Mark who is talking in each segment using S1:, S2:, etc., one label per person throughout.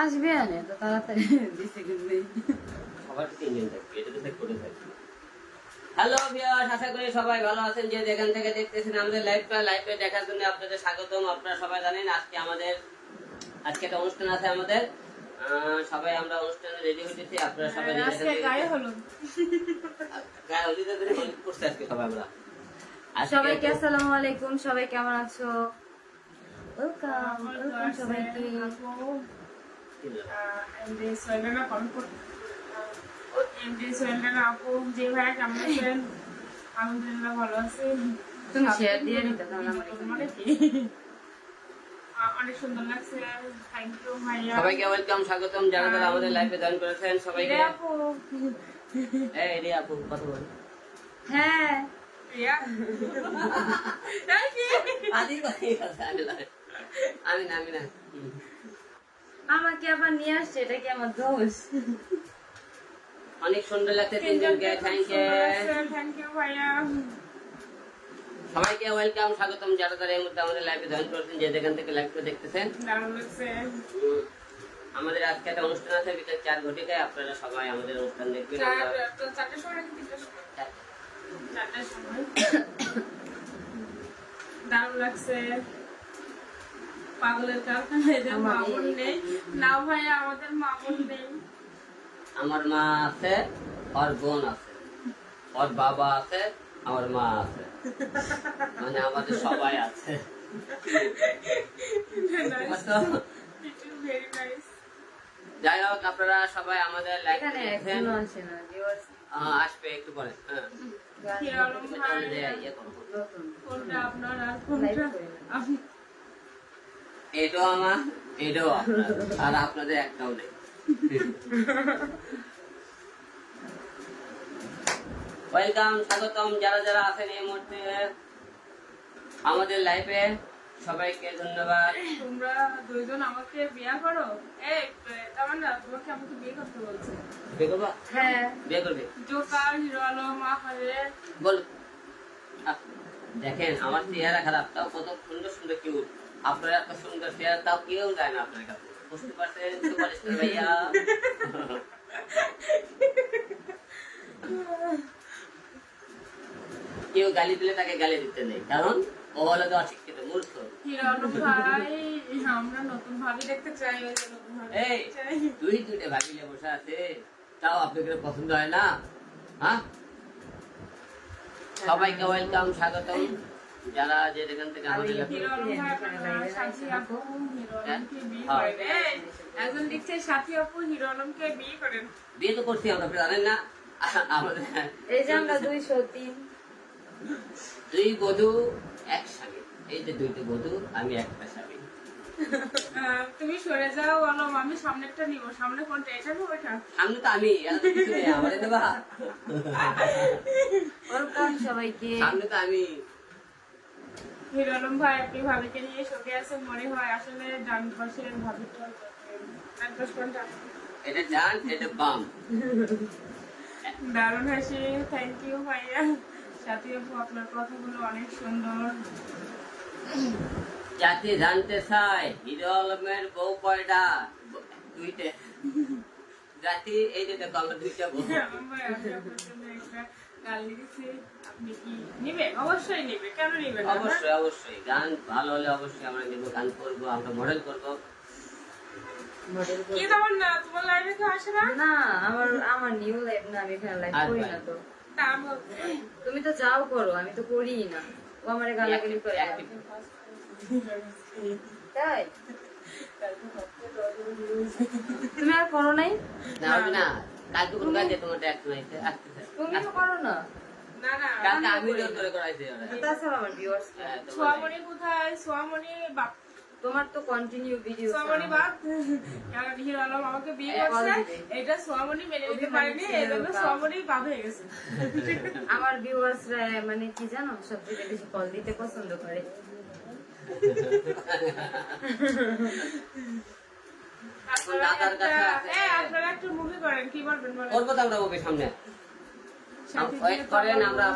S1: আসবে আনে তো তাড়াতাড়ি দিছে কিন্তু
S2: সবার তিনজন থাকবে এটাতে চেক করে থাকবে। হ্যালো ভিউয়ার্স আশা করি সবাই ভালো আছেন। যে যেখান থেকে দেখতেছেন আমাদের লাইভটা লাইভে দেখার জন্য আপনাদের স্বাগতম। আপনারা সবাই জানেন আজকে আমাদের আজকে একটা অনুষ্ঠান আছে আমাদের। সবাই আমরা অনুষ্ঠানে রেডি হইতেছি আপনারা সবাই যে যেখান
S3: আজকে গায়ে হলো
S2: গায়ে হলুদ করছে আজকে সবাই আমরা।
S1: সবাইকে আসসালামু আলাইকুম সবাই কেমন আছো? ওয়েলকাম ওয়েলকাম সবাইকে।
S3: এমডি সোহেলনা কমেন্ট করতে এমডি সোহেলনা আপু কেমন আছেন? আলহামদুলিল্লাহ ভালো আছি।
S1: তুমি share দিয়ে দিতে তাহলে আমার এখানে।
S3: কি আহ, অনেক সুন্দর লাগছে। থ্যাংক ইউ ভাইয়া।
S2: সবাইকে ওয়েলকাম স্বাগতম। যারা যারা আমাদের লাইভে জয়েন করেছেন সবাইকে
S3: আপু।
S2: এই রে আপু কথা বল।
S1: হ্যাঁ
S3: রিয়া। থ্যাংক ইউ
S2: আদির কথাই কথা আমি না আমি না।
S1: আমাকে আবার নিয়ে আসছে এটা কি আমার দোষ?
S2: অনেক সুন্দর লাগছে তিনজনকে থ্যাংক ইউ
S3: থ্যাংক ইউ ভাইয়া।
S2: সবাইকে ওয়েলকাম স্বাগতম যারা যারা এই মুহূর্তে আমাদের লাইভে জয়েন করছেন যে যেখান থেকে লাইভটা দেখতেছেন।
S3: দারুণ লাগছে।
S2: আমাদের আজকে একটা অনুষ্ঠান আছে বিকেল চার ঘটিকায় আপনারা সবাই আমাদের অনুষ্ঠান দেখবেন।
S3: চার
S2: আমরা-
S3: তো চারটের সময় নাকি তিনটের সময় চারটার সময় দারুণ লাগছে পাগলের কারখানা এদের নেই। না ভাইয়া আমাদের মামুন নেই।
S2: আমার মা আছে ওর বোন আছে। ওর বাবা আছে আমার মা আছে। মানে আমাদের সবাই আছে। যাই হোক আপনারা সবাই আমাদের আহ, আসবে একটু পরে। হ্যাঁ
S3: ভাই আপনার আর কোনটা
S2: এটাও আমার এটাও আপনার। আর আপনাদের একটাও নেই। ওয়েলকাম স্বাগতম যারা যারা আছেন এই মুহূর্তে আমাদের লাইফে সবাইকে ধন্যবাদ।
S3: তোমরা দুইজন আমাকে বিয়ে করো? এই তামান না তোমাকে আমাকে বিয়ে করতে বলছে।
S2: বিয়ে করবা?
S1: হ্যাঁ।
S2: বিয়ে করবে?
S3: জোকার হিরো আলম আহারে
S2: বল। দেখেন আমার চেহারা খারাপ তাও কত সুন্দর সুন্দর কিউ আপনার এত সুন্দর চেহারা তাও কেউ যায় না আপনার কাছে। বুঝতে পারছেন? সুপারস্টার ভাইয়া। কেউ গালি দিলে তাকে গালি দিতে নেই কারণ ও হলো তো অশিক্ষিত মূর্খ।
S3: হিরো আলম ভাই আমরা নতুন ভাবি দেখতে চাই ওই যে নতুন ভাবি
S2: এই দুই দুইটা ভাগিলে বসে আছে। তাও আপনাকে পছন্দ হয় না? হ্যাঁ? সবাইকে ওয়েলকাম স্বাগতম। যারা যে যেখান থেকে আমাদের
S3: করেন এই, একজন লিখছে সাথী আপু হিরো আলমকে বিয়ে করেন?
S2: বিয়ে তো করছি আমরা জানেন না। আমাদের
S1: এই যে আমরা দুইশো তিন
S2: দুই বধূ এক স্বামী। এই যে দুইটা বধূ আমি একটা স্বামী।
S3: তুমি সরে যাও আলম আমি সামনেরটা নিব। সামনে কোনটা এটা না ওইটা
S2: সামনে তো আমি এত কিছু নেই আমাদের দেবা।
S1: ওয়েলকাম সবাইকে।
S2: সামনে তো আমি।
S3: হিরো আলম ভাই আপনি ভাবিকে নিয়ে শোকে আছেন মনে হয়। আসলে ডান পাশের ভাবিটা ডান পাশ কোনটা?
S2: এটা ডান এটা বাম।
S3: দারুণ হাসি। থ্যাংক ইউ ভাইয়া। সাথী আপু আপনার কথাগুলো অনেক সুন্দর।
S2: জাতি জানতে চাই হিরো আলমের বউ কয়টা? দুইটা। জাতি এই যে দেখো আমার দুইটা বউ।
S3: আলম ভাই আমি আপনার জন্য একটা গান লিখেছি আপনি কি নিবে? অবশ্যই নিবে কেন নিবে
S2: অবশ্যই অবশ্যই। গান ভালো হলে অবশ্যই আমরা নেব গান করব আমরা মডেল করব।
S3: কি তেমন না? তোমার লাইভে কেউ আসে না?
S1: না আমার আমার নিউ লাইফ না আমি এখানে লাইভ করি না তো।
S3: তা আমি বলতে
S1: তুমি তো যাও করো আমি তো করিই না। ও আমার গালাগালি করে তাই? তুমি আর করো নাই?
S2: না না। কালকে কোনো কাজে তোমার ট্যাক্স নাই আসতেছে
S1: তুমি তো করো না।
S3: না না
S2: কালকে আমি জোর করে করাইছি ওরা।
S1: তাছাড়া আমার ভিউয়ার্স
S2: হ্যাঁ, তোমার-
S3: সোয়ামণি কোথায়? সোয়ামণি বাপ।
S1: তোমার তো কন্টিনিউ ভিডিও
S3: সোয়ামণি বাপ? হিরো আলম আমাকে বিয়ে করছে? এটা সোয়ামণি মেনে নিতে পারেনি এই জন্য সোয়ামণি বাপ। হয়ে গেছে।
S1: আমার ভিউয়ার্সরা মানে কি জানো সবথেকে বেশি কল দিতে পছন্দ করে।
S3: আপনারা একটা- মুভি করেন কি বলবেন বলেন?
S2: করব তো আমরা ওকে সামনে? করেন, আমরা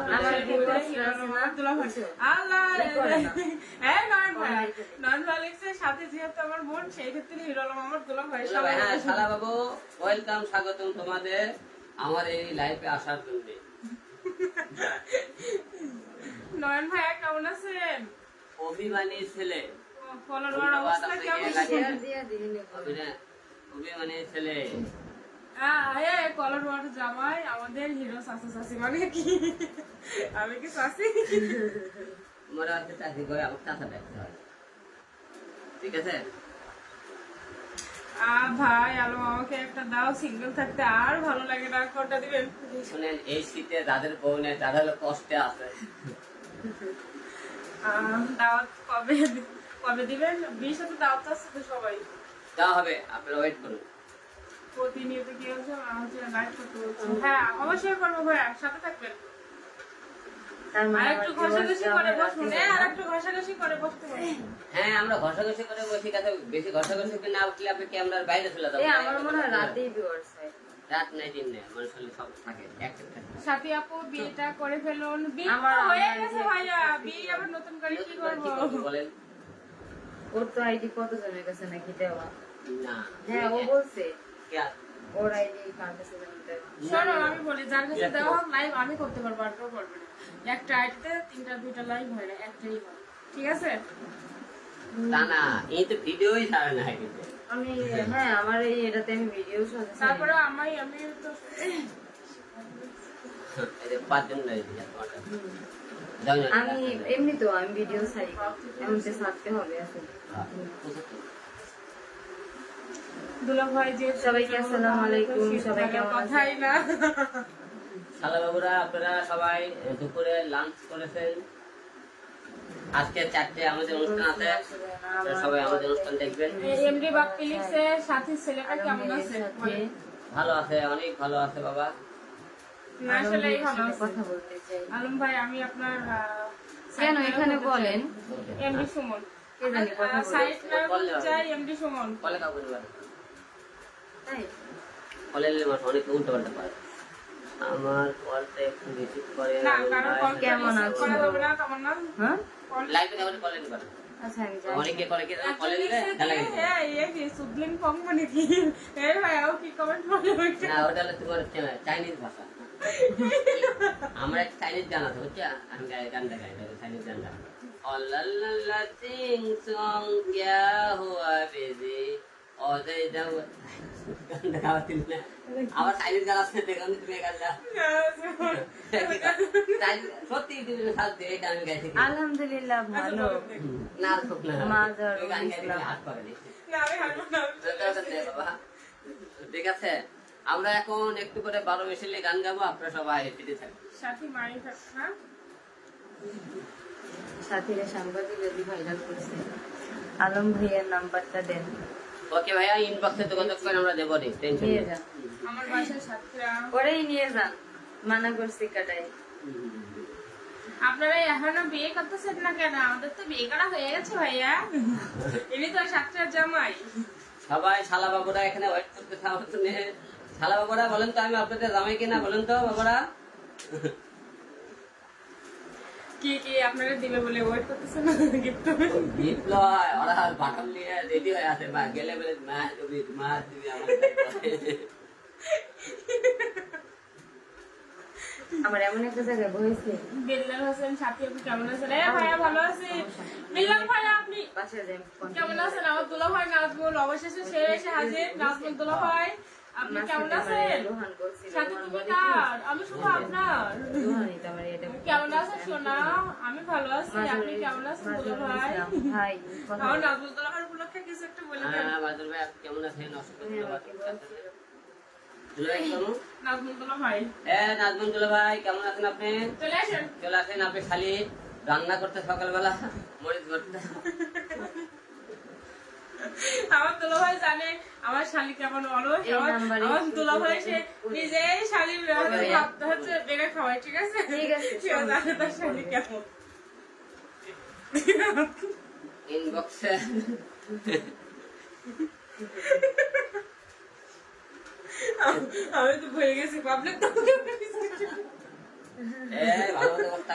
S3: সাথে যেহেতু আমার বোন সেই ক্ষেত্রে আমার ভাই
S2: হ্যাঁ শালা বাবু ওয়েলকাম স্বাগতম তোমাদের আমার এই লাইফে আসার জন্য।
S3: নয়ন ভাই কেমন আছেন?
S2: অভিমানী ছেলে।
S3: ফলোয়ার অবস্থা কেমন?
S2: অভিমানী ছেলে।
S3: কলার ওয়াটার জামাই আমাদের হিরো শাশু শাশি মানে কি? আমি কি শাশি
S2: হচ্ছে চাকরি করে আমার চাষা দেখতে হয়। ঠিক আছে?
S3: আহ ভাই আলো আমাকে একটা দাও সিঙ্গেল থাকতে আর ভালো লাগে না কোনটা দিবেন?
S2: শুনেন এই শীতে যাদের বউ নেই তারা হলো কষ্টে আছে।
S3: দাওয়াত কবে কবে দিবেন? বিশ সাথে দাওয়াত আছে তো সবাই।
S2: দেওয়া হবে আপনারা ওয়েট করুন।
S3: প্রতিনিয়ত কি হচ্ছে? হচ্ছে লাইভ করতে হচ্ছে হ্যাঁ অবশ্যই করব ভাই সাথে থাকবেন।
S1: তার
S3: আর
S1: মানে
S3: একটু
S1: আমার
S3: ঘষাঘষি করে বসুন
S1: রাখতে
S3: হ্যাঁ, আর
S1: চাই না।
S3: একটু ঘষাঘষি করে বসতে
S2: হ্যাঁ আমরা ঘষাঘষি করে বসে কাছে বেশি ঘষাঘষি না উঠলে আপনি ক্যামেরার বাইরে চলে যাবেন
S1: আমার মনে হয় রাতেই ভিউয়ার্স হয়।
S2: রাত নাই দিন নেই আমার শরীর সব থাকে
S3: সাথী আপু বিয়েটা করে ফেলুন। বিয়ে হয়ে গেছে ভাইয়া বিয়ে আবার নতুন করে কি
S2: নতুন করে কি
S3: করব?
S2: করব বলেন?
S1: ওর তো আইডি কতজনের কাছে নাকি দেওয়া?
S2: না।
S1: হ্যাঁ ও বলছে? ওর আইডি কার কাছে
S3: শোনো আমি বলি যার কাছে দেওয়া হোক লাইভ আমি করতে পারব আর কেউ করবে না। একটা আইডিতে তিনটা দুইটা লাইভ হয় না একটাই হয়। ঠিক আছে?
S2: তা না এই তো ভিডিওই ছাড়ে না কিন্তু
S1: আমি হ্যাঁ আমার এই এটাতে আমি ভিডিও
S3: তারপরে আমি আমি তো।
S1: আমি এমনি তো আমি ভিডিও ছাড়ি। এমন তো ছাড়তে হবে আসলে।
S3: দুলা যে
S1: সবাইকে আসসালামু আলাইকুম, সবাই কেমন
S3: কথাই না।
S2: শালা বাবুরা আপনারা সবাই দুপুরে লাঞ্চ করেছেন। আজকে চারটে আমাদের অনুষ্ঠান আছে। সবাই আমাদের অনুষ্ঠান দেখবেন।
S3: এমডি বাপ্পি লিখছে সাথী ছেলেটা কেমন আছে?
S2: ভালো আছে অনেক ভালো আছে বাবা।
S3: না,
S1: কথা বলতে চাই।
S3: আলম ভাই আমি আপনার
S1: কেন এখানে বলেন?
S3: এমডি সুমন।
S1: কে জানি কথা বলে।
S3: সাইড
S2: বললে হবে।
S3: চাই এমডি সুমন।
S2: কলে কাউকে অনেক উল্টো পাল্টা আমার কলটা একটু রিসিভ করে
S3: না কারণ কল
S1: কেমন আছো?
S3: না কেমন না?
S1: হ্যাঁ?
S2: লাইভে
S1: আচ্ছা
S2: অনেকে কলে কি কলে নিলে খেলা গেছে
S3: হ্যাঁ, সুদলিন পং মানে কি? এই ভাই, আও কি comment বলে ওইটা?
S2: না ওটা হলো তোমার চাইনিজ ভাষা। আমার চাইনিজ গান আছে বুঝছ? আমি গাই গাই চাইনিজ গানটা অল্লাল্লাল্লা সিং সং ক্যা হুয়া বেজি। অজয় যাও গানটা গাওয়াতে না আমার চাইনিজ গান আছে দেখুন তুমি এই সত্যি তুমি সাথ দিয়ে এটা আমি গাইছি।
S1: আলহামদুলিল্লাহ ভালো।
S2: না খুব না।
S1: মাজার
S2: গান গাইতে হাত করে
S3: না, আমি হাঁটবো না, আমি
S2: ঠিক আছে আমরা এখন একটু করে বারো মিশিলে গান গাবো আপনারা সবাই ফিরে থাকবেন।
S3: সাথী থাক, হ্যাঁ?
S1: সাথীরা সাংবাদিক যদি ভাইরাল করছে আলম ভাইয়ের নাম্বারটা দেন।
S2: ওকে ভাইয়া ইনবক্সে যোগাযোগ করে আমরা দেবো নি টেনশন
S1: নিয়ে যান
S3: আমার বাসায়
S1: পরেই নিয়ে যান মানা করছি কাটাই
S3: আপনারা এখনও বিয়ে করতেছেন না কেন? আমাদের তো বিয়ে করা হয়ে গেছে ভাইয়া। ইনি তো সাতটার জামাই।
S2: সবাই শালা বাবুরা এখানে ওয়েট করতেছে আমার জন্য শালা বাবুরা বলেন তো আমি আপনাদের জামাই কিনা বলেন তো বাবুরা।
S3: কি কি আপনারা দিবে বলে ওয়েট করতেছেন গিফট
S2: বিপ্লয় ওরা বাটন নিয়ে রেডি হয়ে আছে মা গেলে বলে মা তুমি মা তুমি আমার
S1: এমন একটা জায়গায় বসেছে
S3: বিল্লাল হোসেন সাথী আপনি কেমন আছেন? এ ভাইয়া ভালো আছি। বিল্লাল ভাইয়া আপনি
S1: বাসায়
S3: কেমন আছেন? আমার দুলা ভাই নাজমুল অবশেষে সে এসে হাজির নাজমুল দুলা ভাই আপনি কেমন আছেন? সাথী তুমি কার? আমি শুধু আপনার। কেমন আছেন সোনা আমি ভালো আছি। আপনি কেমন আছেন দুলা ভাই?
S1: ভাই
S3: আমার নাজমুল ভাই উপলক্ষে কিছু একটা বলে দেন।
S2: হ্যাঁ বাদল ভাই আপনি আছেন?
S3: নাজমুল ভাই।
S2: হ্যাঁ ভাই কেমন আছেন আপনি?
S3: চলে আসেন।
S2: চলে আসেন আপনি খালি রান্না করতে সকালবেলা মরিচ ভরতে।
S3: আমার দুলা ভাই জানে আমার শালি কেমন অলস আমার
S1: নাম্বারে
S3: দুলা ভাই সে নিজেই শালি ভাবতে হচ্ছে বেড়ে খাওয়াই ঠিক আছে?
S1: ঠিক আছে,
S3: জানে তার শালি কেমন।
S2: ইনবক্সে
S3: আমি তো ভুলে গেছি পাবলিক তো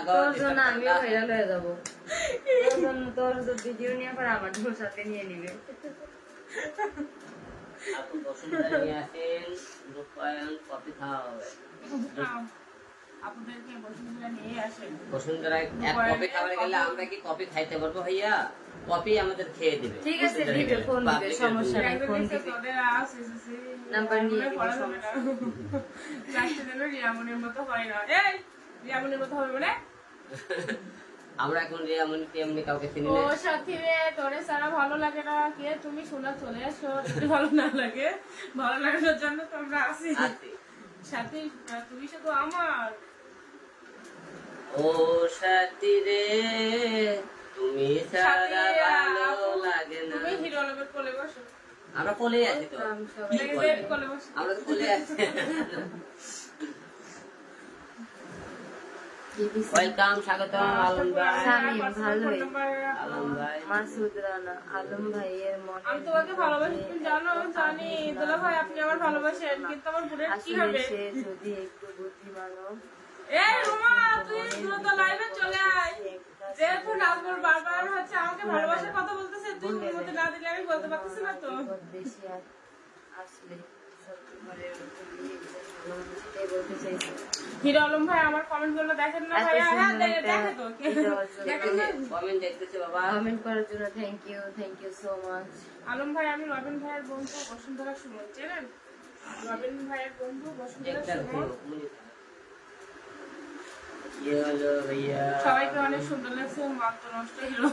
S1: তোর জন্য আমিও। ভাইরাল হয়ে যাব। জন্য তোর ভিডিও নিয়ে পর আমার জন্য সাথে নিয়ে নিবে।
S2: আপু বসুন্ধরা নিয়ে আসেন। রূপায়ণ কফি খাওয়া হবে।
S3: আপনাদেরকে বসুন্ধরা নিয়ে আসেন।
S2: বসুন্ধরা এক কফি খাবার গেলে আমরা কি কফি খাইতে পারব ভাইয়া? কফি আমাদের খেয়ে দিবে।
S1: ঠিক আছে, দিবে, ফোন দিবে, সমস্যা নাই। ফোন
S3: নিচে
S1: দিবি।
S3: তোদের আস এসেছে
S1: নাম্বার নিয়ে দিবি,
S3: পড়া যাবে না। লাস্টে যেন রিয়ামনের মতো হয় না। এই রিয়ামনের মতো হবে মানে?
S2: আমরা এখন রিয়ামনি টিয়ামনি কাউকে চিনি
S3: ও সাথী রে তোরে সারা ভালো লাগে না। কে তুমি শোনা চলে যদি ভালো না লাগে। ভালো লাগানোর জন্য তো আমরা আসি। সাথী তুমি শুধু আমার।
S2: ও সাথী রে তুমি
S3: সাথী,
S2: ভালো লাগে না।
S3: তুমি হিরো কোলে বসো।
S2: আমরা কোলে আছি তো। আমরা কোলে আছি। ওয়েলকাম স্বাগতম আলম ভাই।
S1: স্বামী, ভালোই।
S2: আলম ভাই।
S1: মাসুদ রানা আলম ভাইয়ের মনে
S3: আমি তোমাকে ভালোবাসি তুমি জানো জানি। দোলা ভাই আপনি আমার ভালোবাসেন কিন্তু আমার বোনের কি হবে?
S1: সে যদি একটু বুদ্ধিমানও
S3: এই রুমা তুই দ্রুত লাইভে চলে আয়। যেহেতু নাজমুল বারবার হচ্ছে আমাকে ভালোবাসার কথা বলতেছে তুই অনুমতি না দিলে আমি বলতে পারতেছি না তো।
S1: বেশি আস- আসলে সত্যি ঘরের বলতে চাইছি।
S3: হিরো আলম ভাই আমার কমেন্টগুলো দেখেন না ভাইয়া? হ্যাঁ দেখে তো
S2: কমেন্ট দেখতেছে বাবা।
S1: কমেন্ট করার জন্য thank you thank you so much
S3: Alam ভাই আমি রবিন ভাইয়ের বন্ধু বসুন্ধরা সুমন চেনেন? রবিন ভাইয়ের বন্ধু বসুন্ধরা সুমন। সবাইকে অনেক সুন্দর লাগছে তো নষ্ট হিরো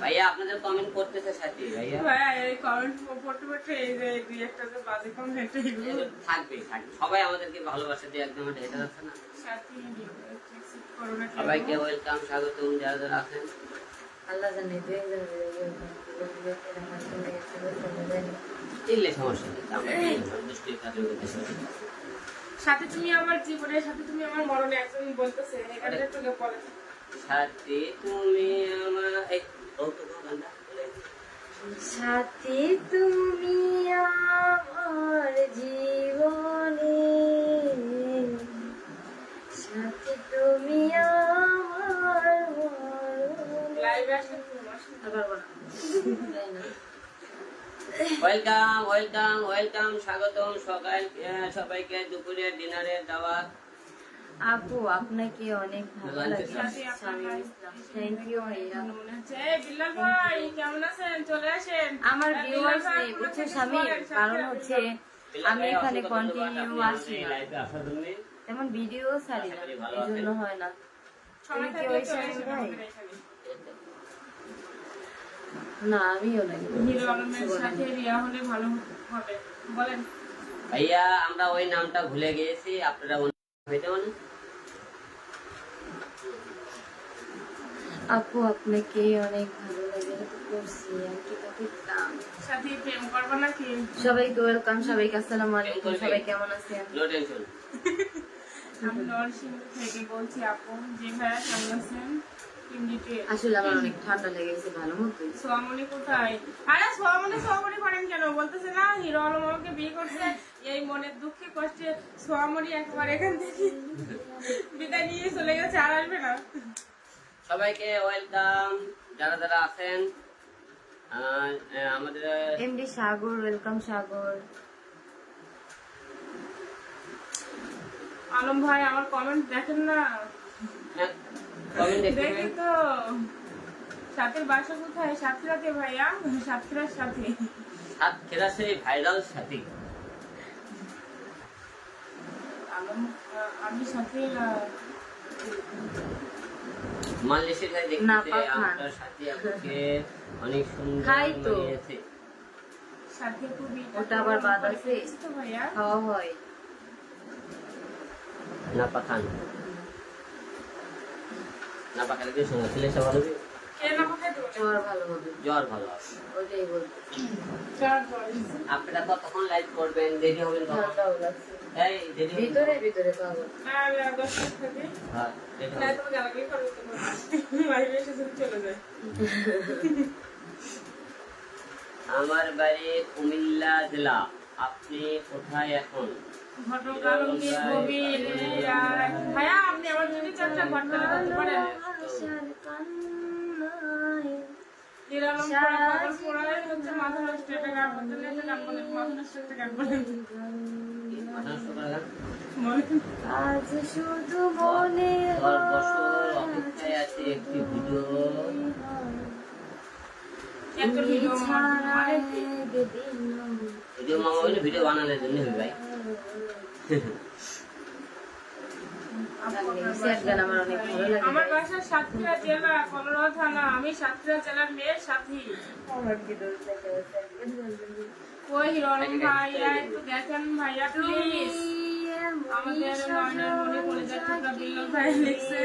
S2: ভাইয়া আপনাদের কমেন্ট করতেছে সাথী ভাইয়া।
S3: ভাইয়া এই কমেন্ট পড়তে পড়তে এই যে এই দুই একটা যে বাজে কমেন্ট এগুলো।
S2: থাকবে থাকবে সবাই আমাদেরকে ভালোবাসা দিয়ে একদম যাচ্ছে না।
S3: সাথে
S2: সবাইকে ওয়েলকাম স্বাগতম যারা যারা আছেন।
S1: আল্লাহ জানে দু একজন
S2: সমস্যা নেই দুষ্টির কাজের
S3: সাথে তুমি আমার জীবনের সাথে তুমি আমার মরণে একজন বলতেছে বলে।
S2: সাথী তুমি আমার
S1: সাথী তুমি আমার জীবনে, সাথী তুমি আমার?
S2: ওয়েলকাম ওয়েলকাম ওয়েলকাম স্বাগতম সকাল সবাইকে দুপুরের ডিনারের দাওয়াত
S1: আপু আপনাকে অনেক ভালো লাগে থ্যাংক ইউ ভাইয়া।
S3: হচ্ছে ভাই কেমন আছেন? চলে আসেন।
S1: আমার ভিউয়ার্স
S3: বিল্লাল ভাই
S1: নেই বুঝছ স্বামী? কারণ হচ্ছে আমি এখানে কন্টিনিউ আসি না। তেমন ভিডিও ছাড়ি না এই জন্য হয় না। তুমি কি ওই স্বামী ভাই? না আমিও নাই।
S3: হিরো আলমের সাথে রিয়া হলে ভালো হবে। বলেন।
S2: ভাইয়া আমরা ওই নামটা ভুলে গিয়েছি আপনারা হইতে মানে
S1: আপু আপনাকে অনেক ভালো লাগে। করছি আর কি দেখলাম
S3: সাথে প্রেম করব নাকি?
S1: সবাইকে ওয়েলকাম সবাইকে আসসালামু আলাইকুম। সবাই কেমন আছেন?
S2: নো টেনশন
S3: আমি নরসিংহ থেকে বলছি আপু যে ভাইয়া কেমন আছেন?
S1: আসলে আমার অনেক ঠান্ডা লেগেছে ভালো
S3: সোয়ামনি কোথায়? আরে সোয়ামনি সোয়ামনি করেন কেন? বলতেছে না হিরো আলম আমাকে বিয়ে করছে এই মনের দুঃখে কষ্টে সোয়ামনি একবার এখান থেকে বিদায় নিয়ে চলে গেছে আর আসবে না।
S2: সবাইকে ওয়েলকাম। যারা যারা আছেন আহ, আমাদের
S1: এমডি সাগর ওয়েলকাম সাগর।
S3: আলম ভাই আমার কমেন্ট দেখেন না?
S2: কমেন্ট দেখতে
S3: তো। সাথের বাসা কোথায়? সাতক্ষীরাতে ভাইয়া? সাতক্ষীরার সাথে।
S2: সাতক্ষীরা সেই ভাইরাল সাথী।
S3: আলম আমি সাথে
S2: মালয়েশিয়া থেকে আপনার সাথী আপনাকে অনেক সুন্দর
S1: খাই তো।
S2: মানিয়েছে।
S3: সাথে খুবই
S1: ওটা আবার বাদ আছে? খাওয়া হয়।
S2: না পাখান না পাখালে কি সঙ্গে ছেলে সব ভালো হবে? আপনারা কতক্ষণ লাইভ করবেন? দেরি হবেন
S1: ভিতরে ভিতরে?
S2: হ্যাঁ, আমার বাড়ি কুমিল্লা জেলা। আপনি কোথায় এখন?
S3: আপনি আমার চারটা পারেন। মাথা নষ্ট একটা গান মাথা নষ্ট একটা গান বলেন
S1: আজ শুধু মনে
S2: দশ বছর অপেক্ষায় আছে একটি ভিডিও
S3: ভিডিও
S1: ছাড়ায় দিন।
S2: ভিডিও মামা হইলে ভিডিও বানানোর জন্য হবে ভাই।
S1: আমার অনেক ভালো লাগে।
S3: আমার বাসা সাতক্ষীরা জেলা কলরা থানা। আমি সাতক্ষীরা জেলার মেয়ের সাথী ওই হিরণ ভাইয়া একটু দেখেন ভাইয়া প্লিজ আমাদের ময়নার মনে কলেজের টুকরা বিল্ল ভাই লিখছে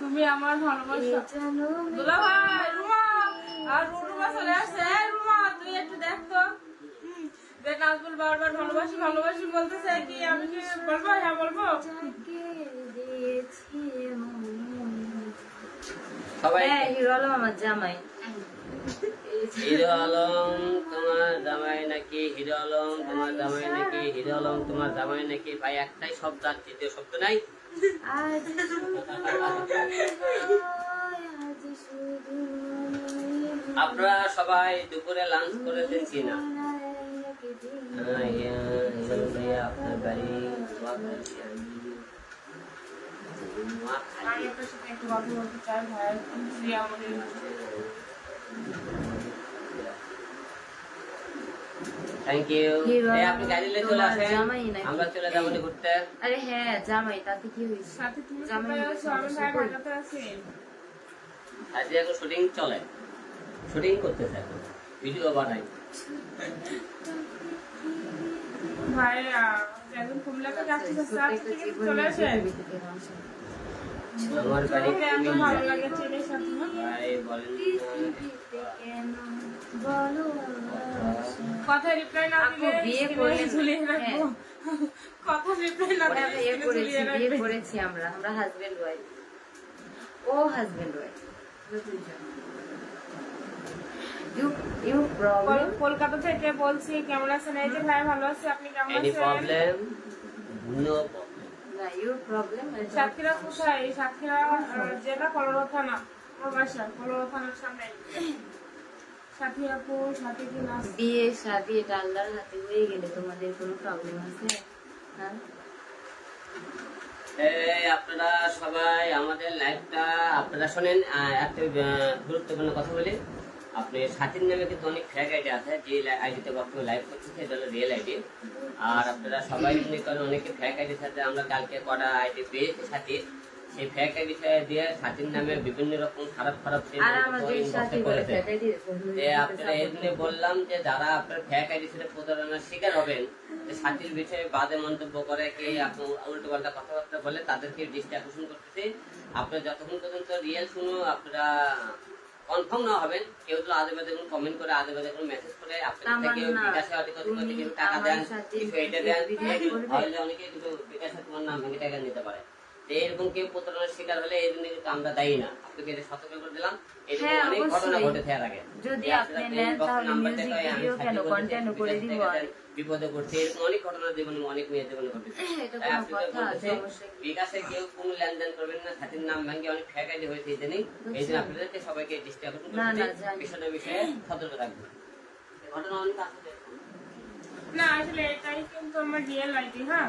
S3: তুমি আমার ভালোবাসা। দুলা ভাই রুমা আর রুমা চলে আসছে। রুমা তুই একটু দেখ তো। দেখ নাজবুল বারবার ভালোবাসি ভালোবাসি বলতেছে কি আমি কি বলব? হ্যাঁ বলব।
S2: সবাই
S1: হ্যাঁ হিরো আলম আমার জামাই।
S2: হিরো আলম তোমার জামাই নাকি হিরো আলম তোমার জামাই নাকি হিরো আলম তোমার জামাই নাকি ভাই একটাই শব্দ আর তৃতীয় শব্দ নাই? আপনারা সবাই দুপুরে লাঞ্চ করেছেন কিনা? আপনার বাড়ি
S3: আমি সাথে একটু কথা বলতে চাই ভাই। আমাদের
S2: থ্যাংক ইউ এই আপনি গাড়ি নিয়ে চলে আসেন। আমরা চলে যাব নি ঘুরতে
S1: আরে হ্যাঁ জামাই তাতে কি হয়েছে?
S3: সাথে তুমি
S1: জামাই?
S3: ঢাকাতে আছি।
S2: আজকে এখন শুটিং চলে। শুটিং করতেছে এখন। ভিডিও বানাই।
S3: ভাই আহ, একজন কুমিল্লা থেকে আসছে স্যার চলে আসেন।
S2: আমার বাড়ি
S3: ভালো লাগে চেনে সাথে
S2: ভাই বলেন
S1: বলো
S3: কথা রিপ্লাই না দিলে
S1: বিয়ে
S3: screen ঝুলিয়ে রাখব। কথা রিপ্লাই না দিলে
S1: বিয়ে করেছি বিয়ে করেছি আমরা আমরা husband wife O husband wife you you problem
S3: call- Kolkata থেকে বলছি কেমন আছেন? এই যে ভাই ভালো আছে আপনি কেমন আছেন?
S2: প্রবলেম নো প্রবলেম
S1: না ইউ প্রবলেম
S3: সাতক্ষীরা কোথায়? সাতক্ষীরা জেলা কলরা আমার বাসা সামনে সাথী আপু সাথী কি নাচ
S1: বিয়ে শাদি এটা আল্লাহর হাতে হয়ে গেলে তোমাদের কোনো প্রবলেম আছে? হ্যাঁ?
S2: আপনারা সবাই আমাদের লাইভটা আপনারা শোনেন একটা গুরুত্বপূর্ণ কথা বলি। আপনি সাথীর নামে কিন্তু অনেক ফ্যাক আইডি আছে যে আইডিতে বর্তমানে লাইভ করতেছে এটা হলো রিয়েল আইডি আর আপনারা সবাই মনে করেন অনেকে ফ্যাক আইডির সাথে আমরা কালকে কটা আইডি পেয়েছি সাথীর। সেই ফ্যাক আইডি দিয়ে সাথীর নামে বিভিন্ন রকম খারাপ খারাপ। আপনারা এই জন্য বললাম যে যারা আপনার ফ্যাক আইডি প্রতারণার শিকার হবেন সাথীর বিষয়ে বাজে মন্তব্য করে কে উল্টো পাল্টা কথাবার্তা বলে তাদেরকে দৃষ্টি আকর্ষণ করতেছে। আপনারা যতক্ষণ পর্যন্ত রিয়েল শুনো আপনারা কনফার্ম না হবেন কেউ তো আজে বাজে কোনো কমেন্ট করে আজে বাজে কোনো মেসেজ করে আপনাদের
S1: আমার
S2: থেকে বিকাশে কিছু টাকা দেন কিছু এটা দেন তাহলে অনেকে কিন্তু বিকাশে তোমার নাম ভেঙে টাকা নিতে পারে। তো এরকম কেউ প্রতারণার শিকার হলে এই জন্য কিন্তু আমরা দায়ী না। আপনাকে এটা সতর্ক করে দিলাম। এরকম
S1: হ্যাঁ,
S2: অনেক ঘটনা
S1: অবশ্যই।
S2: ঘটেছে আগে।
S1: যদি আপনি নেন তাহলে
S2: থেকে
S1: video
S2: সাথী
S1: কেন
S2: বলতে
S1: করে দিব
S2: থেকে বিপদে পড়ছে। এরকম অনেক ঘটনা জীবনে অনেক মেয়ের জীবনে তাই আপনাদের
S1: কথা
S2: বলতেছি,
S1: সমস্যা কি?
S2: বিকাশে কেউ কোনো লেনদেন করবেন না সাথীর নাম ভাঙ্গে অনেক ফ্যাকাইটি হয়েছে ইদানিং। এই জন্য আপনাদেরকে সবাইকে দৃষ্টি করতে বিষয়টা বিষয়ে সতর্ক রাখবেন ঘটনা অনেক আছে
S3: না আসলে এটাই কিন্তু আমার রিয়েল আইডি হ্যাঁ।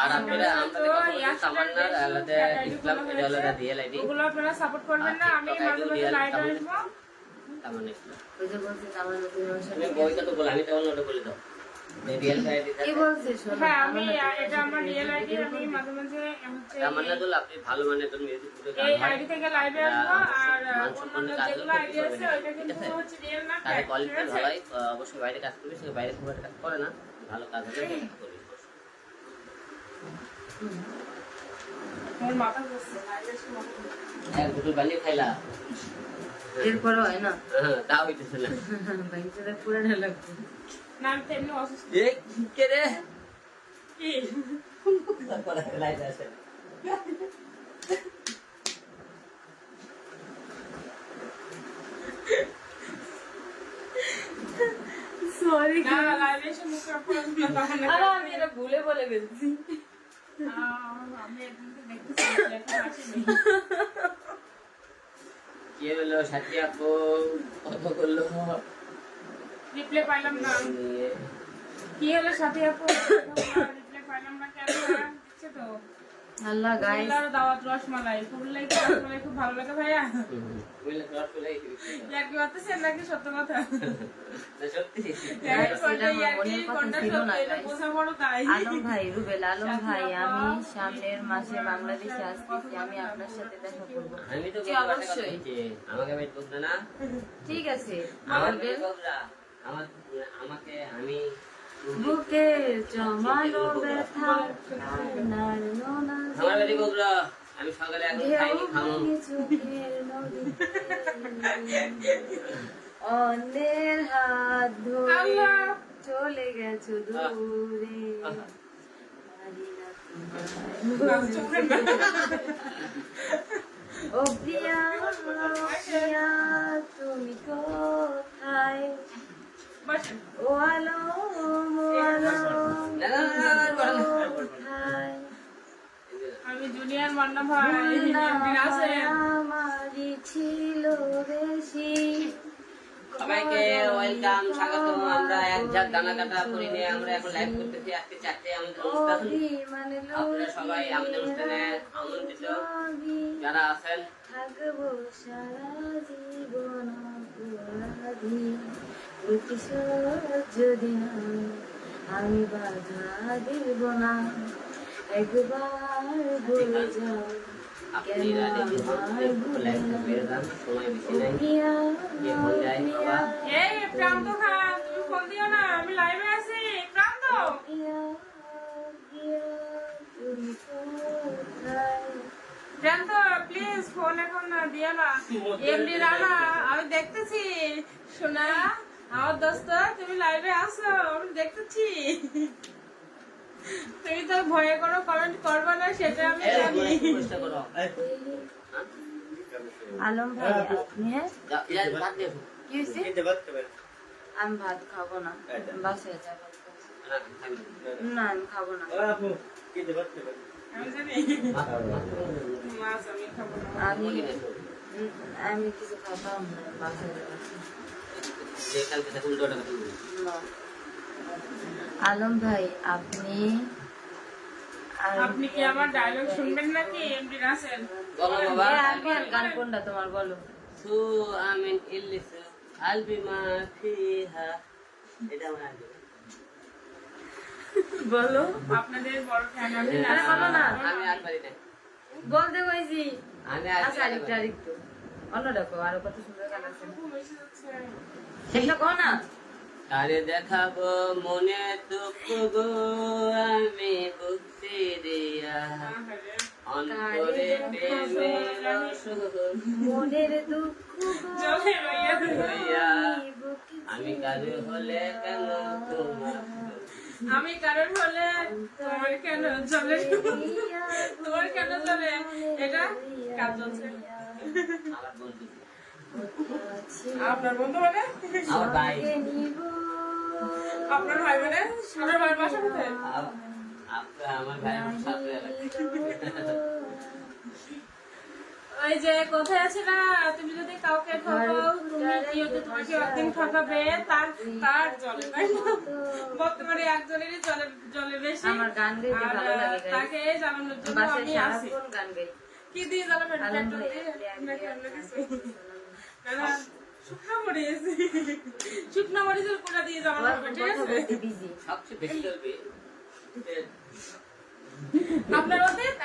S2: আর আপনারা আমাদের
S3: তো
S2: কথা বলছি
S3: ইয়াসিনের
S2: তামান্নার
S3: যে
S2: আলাদা ইসলাম আলাদা
S3: হয়েছে,
S2: রিয়েল
S3: ওগুলো আপনারা সাপোর্ট করবেন না আমি মাঝে মাঝে
S2: ID
S3: আসব।
S2: তামান্না ইসলাম
S1: ওই যে বলছে আমার
S2: তুমি বইটা তো বলে আমি তখন ওটা বলে দাও। রিয়েল আইডি
S1: কি বলছে শোনো
S3: হ্যাঁ আমি
S1: আমার
S3: এটা আমার রিয়েল আইডি আমি মাঝে মাঝে হচ্ছে
S2: তামান্না দুল আপনি ভালো
S3: আসব আর
S2: মান অবশ্যই বাইরে কাজ করবে সে বাইরে খুব একটা কাজ করে না ভালো কাজ হলে সে কাজ করবে
S3: আমার মাথা ঘুরছে লাইভে এসে মাথা ঘুরছে।
S2: এক দুটো বানিয়ে খাইলা।
S1: এরপরে হয় না?
S2: হ্যাঁ হইতেছে না
S3: অসুস্থ।
S2: এ কে
S3: কি?
S2: লাইট
S1: সরি
S3: না লাইভে মুখ না
S1: আরে আমি এটা ভুলে বলে ফেলছি।
S2: কি হলো সাথী আপু কত করল?
S3: রিপ্লাই পাইলাম না। কি হলো সাথে আপু রিপ্লাই পাইলাম না কেন? দিচ্ছে তো।
S1: আল্লাহ গাইস
S3: কুমিল্লার দাওয়াত রসমালাই। কুমিল্লায় কি রসমালাই খুব ভালো লাগে ভাইয়া?
S2: বুঝলে ক্রস করে
S3: ইয়ার্কি করতেছেন নাকি সত্য কথা?
S2: সত্যি
S3: ইয়ার্কি
S1: সেটা
S3: করলে
S1: আমার
S3: ইয়ার্কি
S1: মনের কথা ছিল না,
S3: সত্য এটা
S1: guys।
S3: বোঝা বড় তাই।
S1: আলম ভাই রুবেল আলম ভাই আমি সামনের মাসে বাংলাদেশে আসতেছি আমি আপনার সাথে দেখা করব।
S2: আমি তো
S1: জি,
S2: বলব একটা কথা
S1: অবশ্যই।
S2: আমাকে আমি বলতে না।
S1: ঠিক আছে
S2: আমার আমাকে আমি
S1: বুকে জমানো ব্যথা নাড়লো না
S2: আমার বাড়ি বগুড়া আমি সকালে এখন খাইনি
S1: নদীতে। অন্যের হাত ধরে চলে গেছো দূরে ও প্রিয়া প্রিয়া তুমি কোথায়
S3: আমি জুনিয়র মান্না ভাই এমডি
S1: ছিল বেশি
S2: সবাইকে ওয়েলকাম স্বাগতম। আমরা এক ঝাঁক দানা কাটা করে নিয়ে আমরা এখন লাইভ করতেছি আজকে চারটে আমাদের অনুষ্ঠান। আপনারা সবাই আমাদের অনুষ্ঠানে আমন্ত্রিত। যারা আছেন।
S1: থাকব সারা জীবন প্রতিশোধ যদি না আমি বাধা দিব না। একবার বলে যাও।
S3: আমি লাইভে আছি প্রান্ত প্রান্ত প্লিজ ফোন এখন না দিও না। এমডি রানা আমি দেখতেছি শোনা আমার দোস্ত তুমি লাইভে আসো আমি দেখতেছি। তুমি তো ভয়ে কোনো কমেন্ট করবে না সেটা আমি জানি।
S1: আলম ভাই আপনি? হ্যাঁ
S2: যা- যা- ভাত দিয়ে আসো।
S1: কি হয়েছে? আমি ভাত খাব না। বাসায় যাব
S2: না, না।
S1: আমি খাব না।
S3: আমি আমি খাব না।
S1: কিছু খাতাম যাব। আলম ভাই আপনি
S3: আপনি কি আমার ডায়লগ শুনবেন নাকি এমডি রাসেল?
S2: বলো বাবা।
S1: আর গান কোনটা তোমার বলো।
S2: সু আমিন ইল্লিসু আলবি মা ফিহা। এটা আমার আগে
S1: বলো
S3: আপনাদের বড় ফ্যান আমি
S1: আরে বলো না।
S2: আমি আর পারি না।
S1: বলতে কইছি
S2: আমি আর
S1: আচ্ছা আরেকটু আরেকটু। অন্য ডাকো আরও কত সুন্দর গান আছে। কো না।
S2: আরে দেখাবো মনে দুঃখ গো আমি বুঝছি দিয়া। অন্তরে প্রেমের
S1: মনের দুঃখ আমি
S2: আমি হলে কেন তোমার
S3: আমি কারণ হলে তোমার কেন চলে তোমার কেন চলে এটা কাজ চলছে
S2: আমার বন্ধু
S3: আপনার বন্ধু মানে?
S2: আমার ভাই।
S3: আপনার ভাই মানে? আপনার ভাইয়ের বাসা কোথায়?
S2: আপ- আপ- আমার ভাই
S3: ওই যে কোথায় আছে না? তুমি যদি কাউকে ঠকাও তুমি তোমাকে একদিন ঠকাবে তার তার জলে তাই বর্তমানে একজনেরই জলে জলে বেশি।
S1: আমার গান গাইতে ভালো লাগে
S3: তাকে জানানোর জন্য আমি আছি।
S1: গান গাই।
S3: কি দিয়ে জানাবেন পেট্রোল দিয়ে? শুকনা মরিচের কোটা দিয়ে আপনার অতীত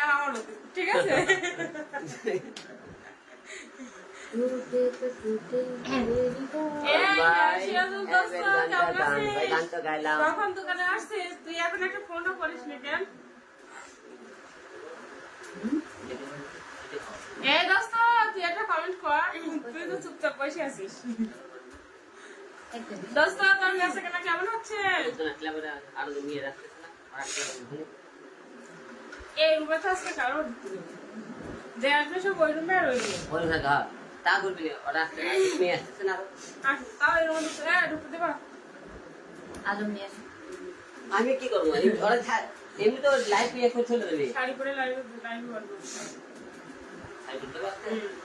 S3: দোকানে আসছিস? তুই এখন একটা ফোনও করিস নি কেন এই দোস্ত তুই একটা কমেন্ট কর তুই তো চুপচাপ বসে আছিস। দোস্ত তোর কাছে কেনা কেমন হচ্ছে?
S2: একজন আসলে আবার আরও নিয়ে রাখতেছে না আর একটা ওখানে।
S3: এই রুমে তো আজকে কারও যে আসবে সব ওই রুমে আর ওই রুমে
S2: ওই ভাই ঘর তা করবি ওরা আসলে আসতেছে না
S3: তাও এই রুমে ঢুকতে হ্যাঁ দেবা।
S2: আমি কি করব? এমনি- ওরা এমনি তো লাইফ ইয়ে করে চলে দেবে
S3: শাড়ি পরে লাইভে লাইভে
S2: শাড়ি পরবে?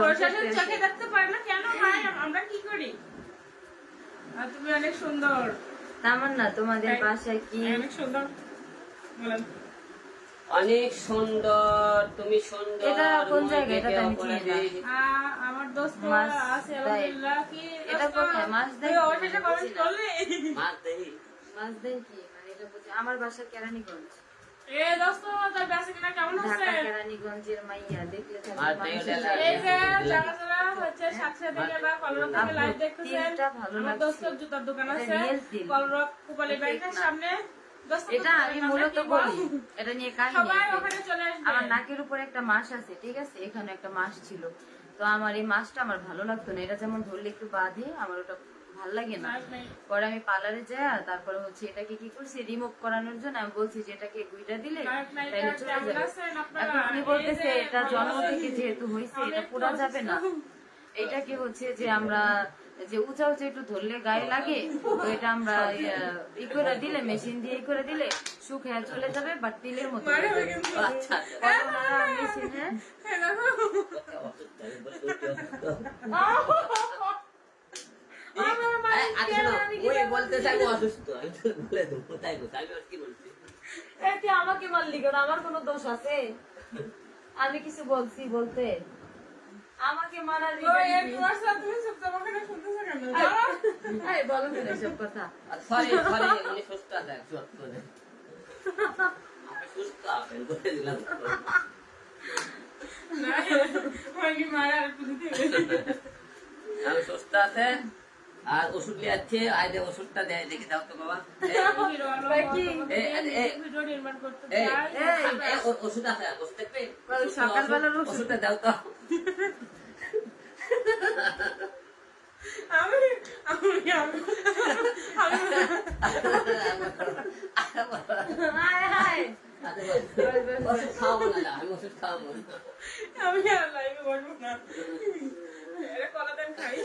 S3: প্রশাসন চোখে দেখতে পারে না কেন? ভাই আমরা কি করি? আর তুমি অনেক সুন্দর।
S1: তামান্না তোমাদের বাসায় কি?
S3: অনেক সুন্দর। বলেন।
S2: অনেক সুন্দর তুমি সুন্দর
S1: এটা কোন জায়গা? এটা আমি চিনি না।
S3: আমার দোস্ত আছে। আলহামদুলিল্লাহ কি
S1: এটা কোথায়? মাছ দেয়?
S3: তুই অবশেষে কমেন্ট করলি?
S2: মাছ দেই
S1: মাছ দেয় কি? আমার বাসা কেরানীগঞ্জ এটা।
S3: সামনে।
S1: আমি মূলত বলি? নিয়ে কাহিনী আমার নাকের উপর একটা মাস আছে ঠিক আছে? এখানে একটা মাস ছিল। তো আমার এই মাসটা আমার ভালো লাগতো না। এটা যেমন ধরলে একটু বাঁধে আমার ওটা ভালো লাগে না। পরে আমি পার্লারে যাই তারপরে হচ্ছে এটাকে কি করছি রিমুভ করানোর জন্য আমি বলছি যে এটাকে গুইটা দিলে তাইলে চলে যাবে। এখন উনি বলতেছে এটা জন্ম থেকে যেহেতু হয়েছে এটা পুরা যাবে না। এটাকে হচ্ছে যে আমরা যে উঁচা উঁচা একটু ধরলে গায়ে লাগে তো এটা আমরা ই করে দিলে মেশিন দিয়ে ই করে দিলে শুকিয়ে চলে যাবে বাট তিলের মতো হয়ে।
S3: কিন্তু।
S2: আচ্ছা
S1: মেশিন
S2: ওই বলতে চাই অসুস্থ। আমি তো বলে দেবো তাই বলছি আমি কি বলছি।
S1: এতে আমাকে মারলি কেন? আমার কোনো দোষ আছে? আমি কিছু বলছি বলতে। আমাকে মারার
S3: তুমি
S1: বলো কেন কথা?
S2: সরি সরি উনি সুস্থ সুস্থ বলে দিলাম। আমি সুস্থ আছে? আর ওষুধ নিয়ে যাচ্ছে আজ ওষুধটা দেয় দেখে দাও তো বাবা। ওষুধ আছে ওষুধ দেখবে?
S1: সকালবেলার
S2: ওষুধটা দাও তো।
S3: আমি আমি আমি
S2: ওষুধ খাওয়াবো না আমি ওষুধ খাওয়াবো।
S3: আমি আর লাইভে বসবো না। এটা কলা দেন খাই।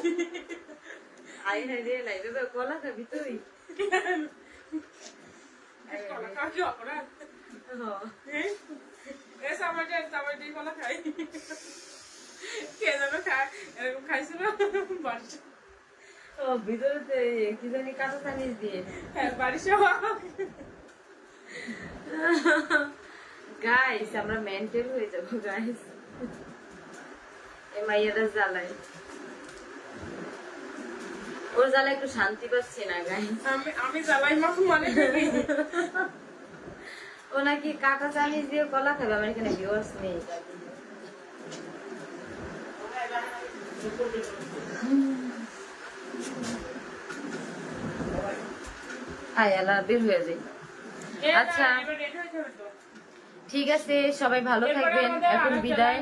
S1: হায় খাবি তুই
S3: কলা খাই
S1: দিয়ে
S3: হ্যাঁ
S1: গাইস আমরা মেন্টাল হয়ে যাব গাইস এই মাইয়াটা জ্বালায় ওর জ্বালা একটু শান্তি পাচ্ছি না গাইস
S3: আমি জ্বালাই মাছ মানে
S1: ও নাকি কাঁচা চানিস দিয়ে কলা খাবে আমার এখানে ভিউয়ার্স নেই। আয় আল্লাহ বের হয়ে যাই। আচ্ছা। ঠিক আছে সবাই ভালো থাকবেন। এখন বিদায়।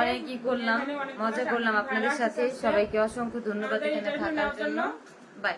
S1: অনেক কি করলাম মজা করলাম আপনাদের সাথে। সবাইকে অসংখ্য ধন্যবাদ এখানে থাকার
S3: জন্য।
S1: বাই